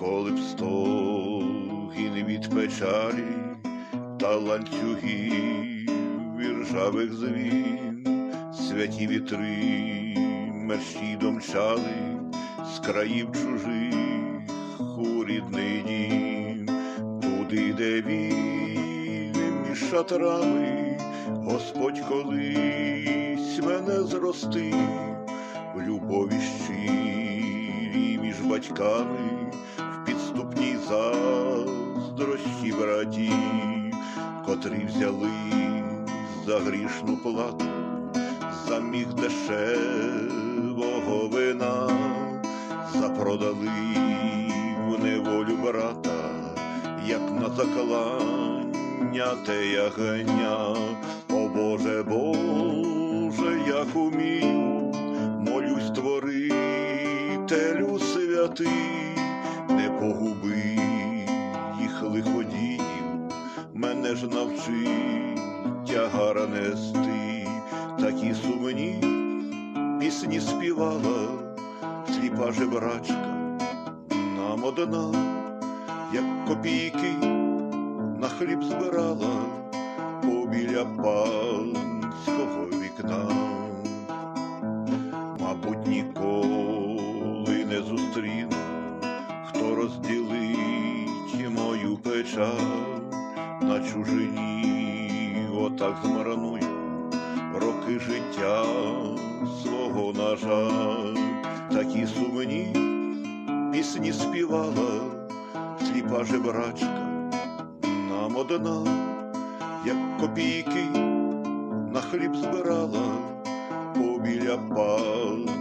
коли б стогін від печалі та ланцюгів віржавих звін, святі вітри мерщі домчали з країв чужих у рідний дім, туди, де між шатрами, Господь колись мене зростив батьками, в підступній заздрощі братів, котрі взяли за грішну плату, заміг дешевого вина, запродали в неволю брата, як на заклання те ягня. О Боже, Боже, як умію, молюсь творителю святий, не погуби їх лиходіїв, мене ж навчи тягара нести, такі сумні пісні співала, сліпа жебрачка, нам одна, як копійки на хліб збирала побіля панського вікна. Мабуть, ніколи розділить мою печаль. На чужині, отак змарную роки життя свого, на жаль, такі сумні пісні співала, сліпа жебрачка, нам одна як копійки на хліб збирала побіля пан